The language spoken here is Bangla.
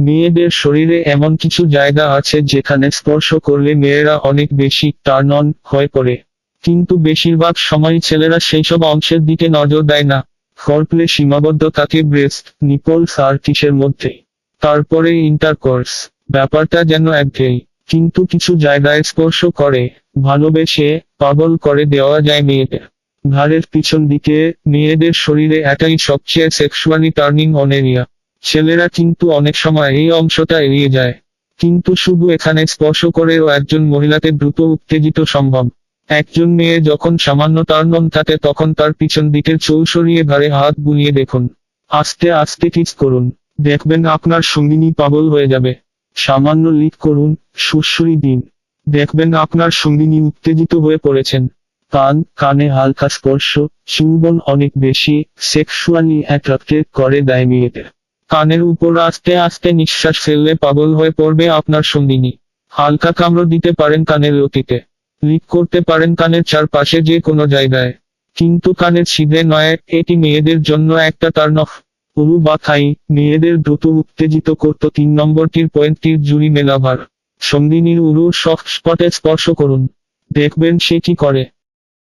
মেয়েদের শরীরে এমন কিছু জায়গা আছে যেখানে স্পর্শ করলে মেয়েরা অনেক বেশি টার্ন অন হয়ে পড়ে। কিন্তু বেশিরভাগ সময় ছেলেরা সেইসব অংশের দিকে নজর দেয় না। ফরপ্লে সীমাবদ্ধ থাকে ব্রেস্ট নিপলস আর মধ্যে। তারপরে ইন্টারকোর্স ব্যাপারটা যেন একঘেয়েই কিন্তু কিছু জায়গায় স্পর্শ করে, ভালোবেসে, পাগল করে দেওয়া যায় মেয়েদের। ঘাড়ের পিছন দিকে, মেয়েদের শরীরে এটাই সবচেয়ে সেক্সুয়ালি টার্নিং অন এরিয়া ছেলেরা কিন্তু অনেক সময় এই অংশটা এড়িয়ে যায়। কিন্তু শুধু এখানে স্পর্শ করেও একজন মহিলাকে দ্রুত উত্তেজিত সম্ভব। একজন মেয়ে যখন সামান্য টার্নন থাকে তখন তার পিছন দিকের চৌ সরিয়ে ঘাড়ে হাত বুলিয়ে দেখুন। আস্তে আস্তে কিস করুন। দেখবেন আপনার সঙ্গিনী পাগল হয়ে যাবে। সামান্য লিক করুন সুরসুরি দিন। দেখবেন আপনার সঙ্গিনী উত্তেজিত হয়ে পড়েছেন। কান, কানে হালকা স্পর্শ চুম্বন অনেক বেশি সেক্সুয়ালি অ্যাট্রাক্টেড করে দেয় মেয়েদের। কানের উপর আস্তে আস্তে নিঃশ্বাস ফেললে পাগল হয়ে পড়বে আপনার সঙ্গিনী। হালকা কামড় দিতে পারেন কানের লতিতে। লিক করতে পারেন কানের চারপাশে যে কোনো জায়গায়। কিন্তু কানের ছিদ্রে নয়, এটি মেয়েদের জন্য একটা টার্ন অফ উরু বা থাই, মেয়েদের দ্রুত উত্তেজিত করত তিন নম্বরটির পয়েন্টটির জুড়ি মেলাভার। সঙ্গিনীর উরুর সফট স্পটে স্পর্শ করুন। দেখবেন সে কি করে।